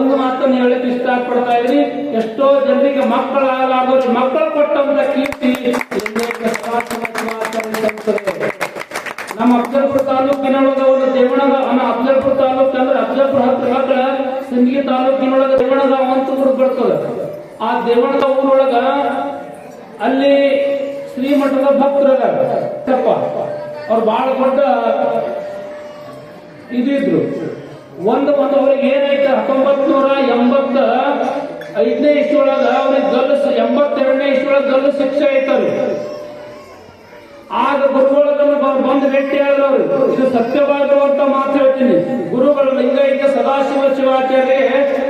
ಒಂದು ಮಾತನ್ನು ಹೇಳಕ್ ಇಷ್ಟಪಡ್ತಾ ಇದ್ರಿ ಎಷ್ಟೋ ಜನರಿಗೆ ಮಕ್ಕಳಾಗಲಾರ್ದವ್ರು, ಮಕ್ಕಳು ಕೊಟ್ಟಂತ ಕೀರ್ತಿ. ನಮ್ಮ ಅಫ್ಜಲ್ಪುರ ತಾಲೂಕಿನೊಳಗ ದೇವಣದ ಅಫ್ಜಲ್ಪುರ ಅಫಜಲ್ಪುರ ತಾಲೂಕು ಅಂದ್ರೆ ಅಫ್ಜಲ್ಪುರ ಹತ್ರ ಮಕ್ಕಳ ಸಿಂದಗಿ ತಾಲೂಕಿನೊಳಗ ದೇವಣದ ಅಂತ ಊರು ಬರ್ತದ. ಆ ದೇವಣದ ಊರೊಳಗ ಅಲ್ಲಿ ಶ್ರೀಮಠದ ಭಕ್ತರಪ್ಪ ಅವ್ರು ಬಹಳ ದೊಡ್ಡ ಇದಿದ್ರು ಒಂದು ಒಂದು ಅವ್ರಿಗೆ ಏನೈತೆ ಹತ್ತೊಂಬತ್ ನೂರ ಎಂಬತ್ತ ಐದನೇ ಇಷ್ಟೊಳಗ ಅವ್ರಿಗೆ ಗಲ್ಲು ಎಂಬತ್ತೆರಡನೇ ಇಷ್ಟೊಳಗ ಗಲ್ಲು ಶಿಕ್ಷೆ ಐತವ್ರಿ ಆಗ ಗುರುಗಳನ್ನ ಬಂದು ಭೇಟಿ ಹೇಳಿದವರು ಇದು ಅಂತ ಮಾತು ಹೇಳ್ತೀನಿ. ಗುರುಗಳು ಲಿಂಗೈಕ್ಯ ಸದಾಶಿವ ಶಿವಾಚಾರ್ಯ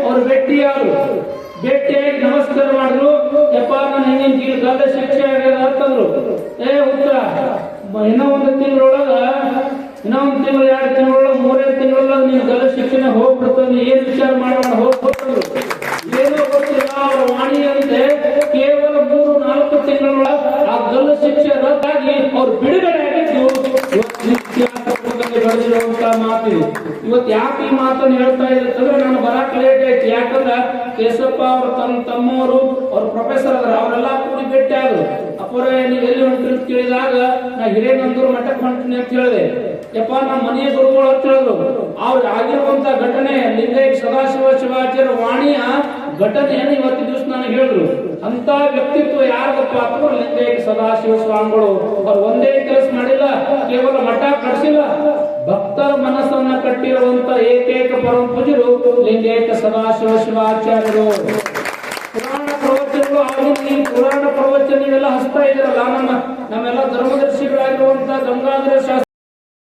ಅವ್ರು ಭೇಟಿಯಾದ್ರು. ಭೇಟಿಯಾಗಿ ನಮಸ್ಕಾರ ಮಾಡಿದ್ರು. ಯಪ್ಪ ನಾನು ಹಿಂಗಿನ ಗಲ್ಲ ಶಿಕ್ಷೆ ಆಗ್ಯದ ಅಂತಂದ್ರು. ಏ ಉತ್ತರ ಮ- ಇನ್ನೂ ಒಂದು ತಿಂಗಳೊಳಗ ಇನ್ನೊಂದು ತಿಂಗಳು, ಎರಡು ತಿಂಗಳೊಳಗ, ಮೂರೇ ತಿಂಗಳೊಳಗ ಶಿಕ್ಷಣ ಹೋಗ್ಬಿಡ್ತಾನೆ ಏನ್ ವಿಚಾರ ಮಾಡೋಣ ಹೋಗ್ಬೋದು ಏನೋ ಗೊತ್ತಿಲ್ಲ, ಅವರ ವಾಣಿಯಂತೆ ಕೇವಲ ಮೂರು, ನಾಲ್ಕು ತಿಂಗಳ ಆ ಗಲ್ಲು ಶಿಕ್ಷೆ ರದ್ದಾಗಿ ಅವ್ರು ಬಿಡುಗಡೆ ಆಗಿದ್ದು ಬೆಳೆದಿರುವಂತ ಮಾತು ಇವತ್ತು ಯಾಕೆ ಈ ಮಾತನ್ನು ಹೇಳ್ತಾ ಇರುತ್ತಂದ್ರೆ ನಾನು ಬರಕ್ ಲೇಟ್ ಆಯ್ತು. ಯಾಕಂದ್ರೆ ಕೇಶಪ್ಪ ಅವ್ರ ತಮ್ಮ, ತಮ್ಮವರು, ಅವ್ರ ಪ್ರೊಫೆಸರ್ ಅದ್ರ ಅವರೆಲ್ಲ ಕೂಡಿ ಭೇಟಿ ಆದ್ರು. ಅಪ್ಪರೇ ನೀವು ಎಲ್ಲಿ ಹೊಂಟ್ರಿ ಅಂತ ಕೇಳಿದಾಗ ನಾ ಹಿರೇನಂದೂರು ಮಠಕ್ಕೆ ಹೊಂಟಿನಿ ಅಂತ ಹೇಳಿದೆ. ಯಪ್ಪ ನಮ್ಮ ಮನೆಯ ಗುರುಗಳು ಅಂತ ಹೇಳಿದ್ರು. ಅವ್ರು ಆಗಿರುವಂತ ಘಟನೆ ಸದಾಶಿವ ಶಿವಾಚಾರ್ಯ ವಾಣಿಯ ಘಟನೆಯನ್ನು ಇವತ್ತು ದಿವಸ ನನಗೆ ಹೇಳಿದ್ರು. ಅಂತ ವ್ಯಕ್ತಿತ್ವ ಯಾರದಪ್ಪ ಅಂದ್ರೆ ಲಿಂಗೈಕ ಸದಾಶಿವ ಸ್ವಾಮಿಗಳು. ಅವ್ರು ಒಂದೇ ಕೆಲಸ ಮಾಡಿಲ್ಲ, ಕೇವಲ ಮಠ ಕಟ್ಸಿಲ್ಲ. ಭಕ್ತರ ಮನಸ್ಸನ್ನ ಕಟ್ಟಿರುವಂತ ಏಕೈಕ ಪರಮ ಪೂಜರು ಲಿಂಗೈಕ ಸದಾಶಿವ ಶಿವಾಚಾರ್ಯರು. ಪುರಾಣ ಪ್ರವಚನಗಳು ಆಗಿನ ಪುರಾಣ ಪ್ರವಚನ ಹಸ್ತಾ ಹಚ್ತಾ ಇದ್ದೀರಲ್ಲ ನಮ್ಮ